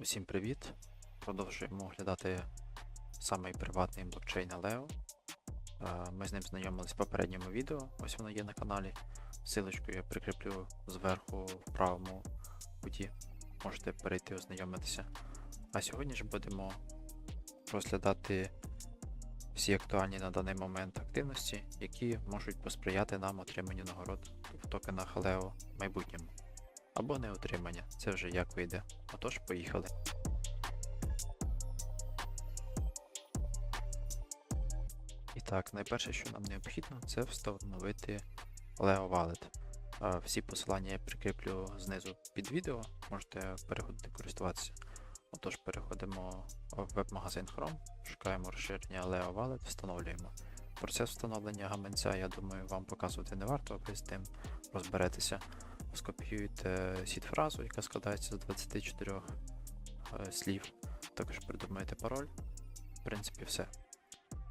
Усім привіт! Продовжуємо оглядати самий приватний блокчейн Aleo. Е, Ми з ним знайомились в попередньому відео, ось воно є на каналі. Силочку я прикріплю зверху в правому куті. Можете перейти ознайомитися. А сьогодні ж будемо розглядати всі актуальні на даний момент активності, які можуть посприяти нам отриманню нагород в токенах Aleo в майбутньому. Або не отримання, це вже як вийде. Отож, поїхали. І так, найперше, що нам необхідно, це встановити Leo Wallet. Всі посилання я прикріплю знизу під відео, можете переходити користуватися. Отож, переходимо в веб-магазин Chrome, шукаємо розширення Leo Wallet, встановлюємо. Процес встановлення гаманця, я думаю, вам показувати не варто, ви з тим розберетеся. Скопіюєте сід-фразу, яка складається з 24 е, слів. Також придумаєте пароль. В принципі, все.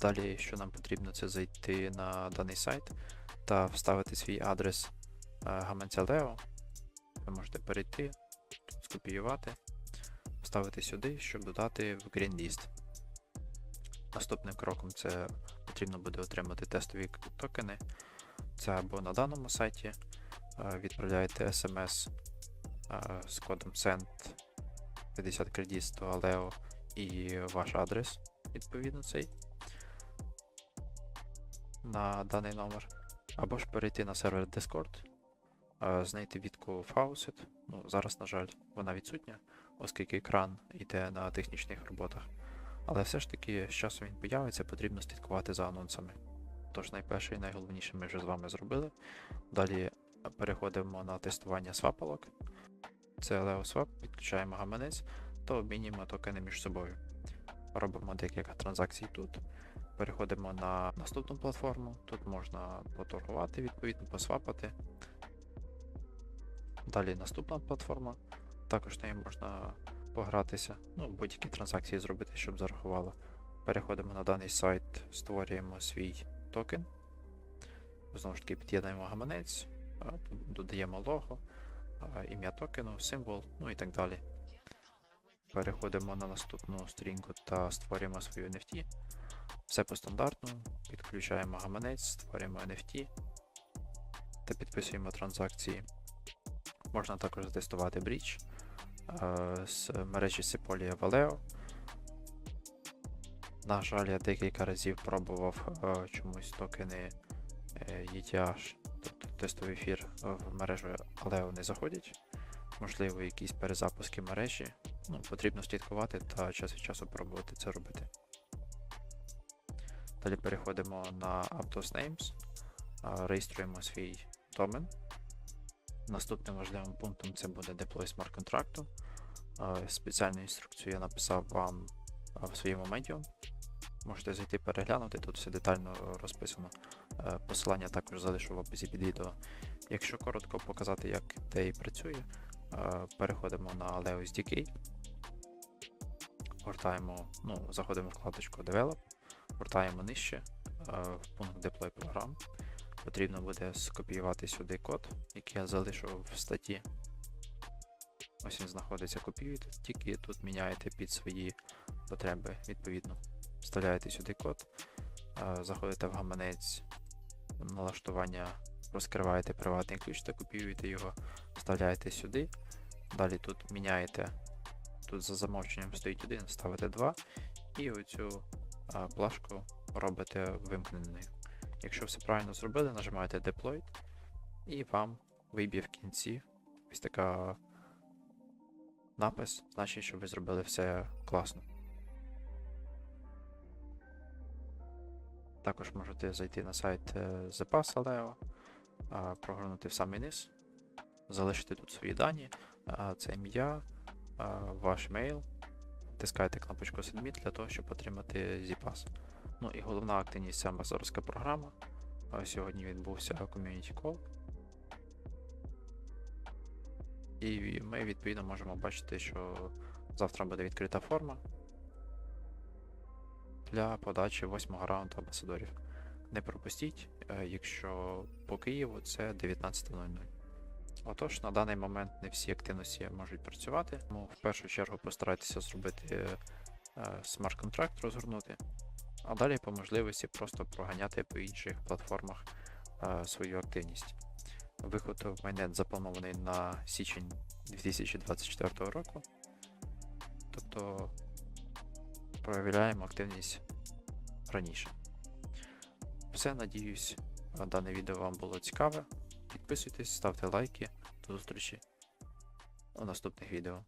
Далі, що нам потрібно, це зайти на даний сайт та вставити свій адрес е, гаманця Leo. Ви можете перейти, скопіювати, вставити сюди, щоб додати в Green List. Наступним кроком це потрібно буде отримати тестові токени. Це або на даному сайті відправляєте SMS з кодом SEND 50 кредит до Aleo і ваш адрес, відповідно, цей на даний номер. Або ж перейти на сервер Discord, знайти відку Faucet. Ну, зараз, на жаль, вона відсутня, оскільки екран йде на технічних роботах. Але все ж таки, з часом він появиться, потрібно слідкувати за анонсами. Тож найперше і найголовніше ми вже з вами зробили. Далі переходимо на тестування свапалок. Це LeoSwap, підключаємо гаманець та обмінюємо токени між собою. Робимо декілька транзакцій тут. Переходимо на наступну платформу. Тут можна поторгувати, відповідно, посвапати. Далі наступна платформа. Також нею можна погратися, ну, будь-які транзакції зробити, щоб зарахувало. Переходимо на даний сайт, створюємо свій токен. Знову ж таки, під'єднуємо гаманець, додаємо лого, ім'я токену, символ, ну і так далі. Переходимо на наступну сторінку та створюємо свою NFT. Все по стандартному, підключаємо гаманець, створюємо NFT та підписуємо транзакції. Можна також затестувати брідж е, з мережі Sepolia Valeo. На жаль, я декілька разів пробував е, чомусь токени е, ETH, тобто тестовий ефір в мережу Aleo не заходять. Можливо, якісь перезапуски мережі. Ну, потрібно слідкувати та час від часу пробувати це робити. Далі переходимо на Aptos Names, реєструємо свій домен. Наступним важливим пунктом це буде Deploy. Е, Спеціальну інструкцію я написав вам в своєму медіум. Можете зайти переглянути, тут все детально розписано. Е, Посилання також залишу в описі під відео. Якщо коротко показати, як і працює, е, переходимо на Leo SDK, гортаємо, ну, заходимо в вкладочку Develop, гортаємо нижче е, в пункт Deploy програм. Потрібно буде скопіювати сюди код, який я залишу в статті. Ось він знаходиться, копіюєте, тільки тут міняєте під свої потреби відповідно. Вставляєте сюди код, заходите в гаманець налаштування, розкриваєте приватний ключ та копіюєте його, вставляєте сюди. Далі тут міняєте, тут за замовченням стоїть 1, ставите 2 і оцю е, плашку робите вимкненою. Якщо все правильно зробили, нажимаєте Deploy, і вам виб'є в кінці ось така напис, значить, що ви зробили все класно. Також можете зайти на сайт е, ZPass Aleo, а, прогорнути в самий низ, залишити тут свої дані, це ім'я, ваш мейл, тискаєте кнопочку Submit для того, щоб отримати ZPass. Ну і головна активність це амбасадорська програма. Сьогодні відбувся Community Call. І ми відповідно можемо бачити, що завтра буде відкрита форма для подачі восьмого раунду амбасадорів. Не пропустіть, е, якщо по Києву це 19.00. Отож, на даний момент не всі активності можуть працювати, тому в першу чергу постарайтеся зробити е, смарт-контракт, розгорнути, а далі по можливості просто проганяти по інших платформах е, свою активність. Виход в майнет запланований на січень 2024 року. Тобто проявляємо активність раніше. Все, надіюсь, дане відео вам було цікаве. Підписуйтесь, ставте лайки. До зустрічі у наступних відео.